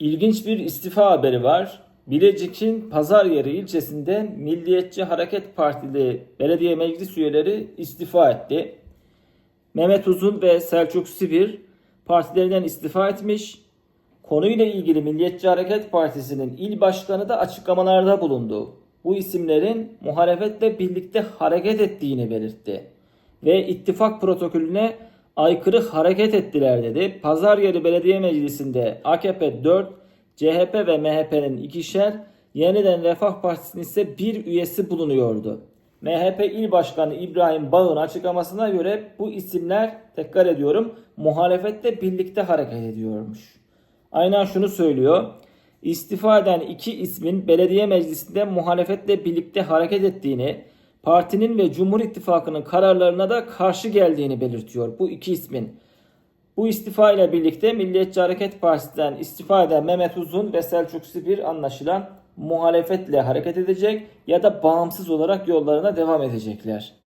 İlginç bir istifa haberi var. Bilecik'in Pazaryeri ilçesinde Milliyetçi Hareket Partili belediye meclis üyeleri istifa etti. Mehmet Uzun ve Selçuk Sivir partilerinden istifa etmiş. Konuyla ilgili Milliyetçi Hareket Partisi'nin il başkanı da açıklamalarda bulundu. Bu isimlerin muhalefetle birlikte hareket ettiğini belirtti. Ve ittifak protokolüne aykırı hareket ettiler dedi. Pazaryeri Belediye Meclisi'nde AKP 4, CHP ve MHP'nin ikişer, yeniden Refah Partisi'nin ise bir üyesi bulunuyordu. MHP İl Başkanı İbrahim Bağ'ın açıklamasına göre bu isimler tekrar ediyorum muhalefetle birlikte hareket ediyormuş. Aynen şunu söylüyor. İstifa eden iki ismin belediye meclisinde muhalefetle birlikte hareket ettiğini, partinin ve Cumhur İttifakı'nın kararlarına da karşı geldiğini belirtiyor bu iki ismin. Bu istifa ile birlikte Milliyetçi Hareket Partisi'nden istifa eden Mehmet Uzun ve Selçuk Sipir anlaşılan muhalefetle hareket edecek ya da bağımsız olarak yollarına devam edecekler.